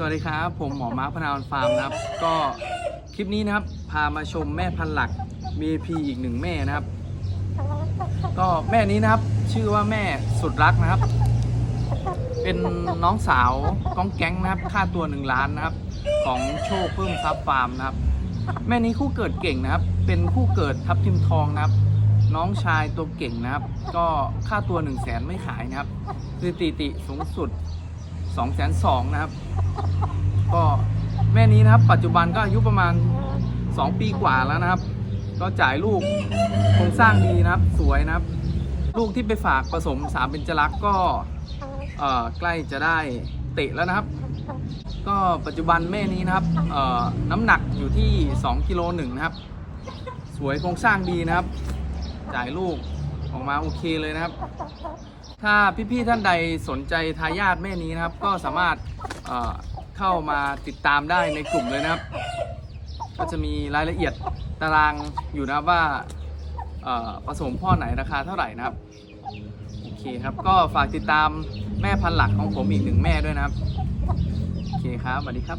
สวัสดีครับ ผมหมอมาร์คพนาวฟาร์มนะครับ ก็คลิปนี้นะครับ พามาชมแม่พันธุ์หลัก VIP อีกหนึ่งแม่นะครับ ก็แม่นี้นะครับ ชื่อว่าแม่สุดรักนะครับ เป็นน้องสาวก้องแก๊งนะครับ ค่าตัวหนึ่งล้านนะครับ ของโชคเพิ่มทรัพย์ฟาร์มนะครับ แม่นี้คู่เกิดเก่งนะครับ เป็นคู่เกิดทับทิมทองนะครับ น้องชายตัวเก่งนะครับ ก็ค่าตัว1นึ่งแสนไม่ขายนะครับสถิติสูงสุด2องแสนสองนะครับ ก็แม่นี้นะครับ ปัจจุบันก็อายุประมาณ 2 ปีกว่าแล้วนะครับ ก็จ่ายลูกโครงสร้างดีนะครับ สวยนะครับ ลูกที่ไปฝากผสมสามเป็นจรักษ์ก็เออใกล้จะได้เตะแล้วนะครับ ก็ปัจจุบันแม่นี้นะครับเออน้ำหนักอยู่ที่2กิโลหนึ่งนะครับ สวยโครงสร้างดีนะครับ จ่ายลูก ออกมาโอเคเลยนะครับ ถ้าพี่ๆท่านใดสนใจทายาทแม่นี้นะครับ ก็สามารถเอ่อเข้ามาติดตามได้ในกลุ่มเลยนะครับ ก็จะมีรายละเอียดตารางอยู่นะครับว่าเอ่อผสมพ่อไหนราคาเท่าไหร่นะครับ โอเคครับ ก็ฝากติดตามแม่พันธุ์หลักของผมอีกหนึ่งแม่ด้วยนะครับ โอเคครับสวัสดีครับ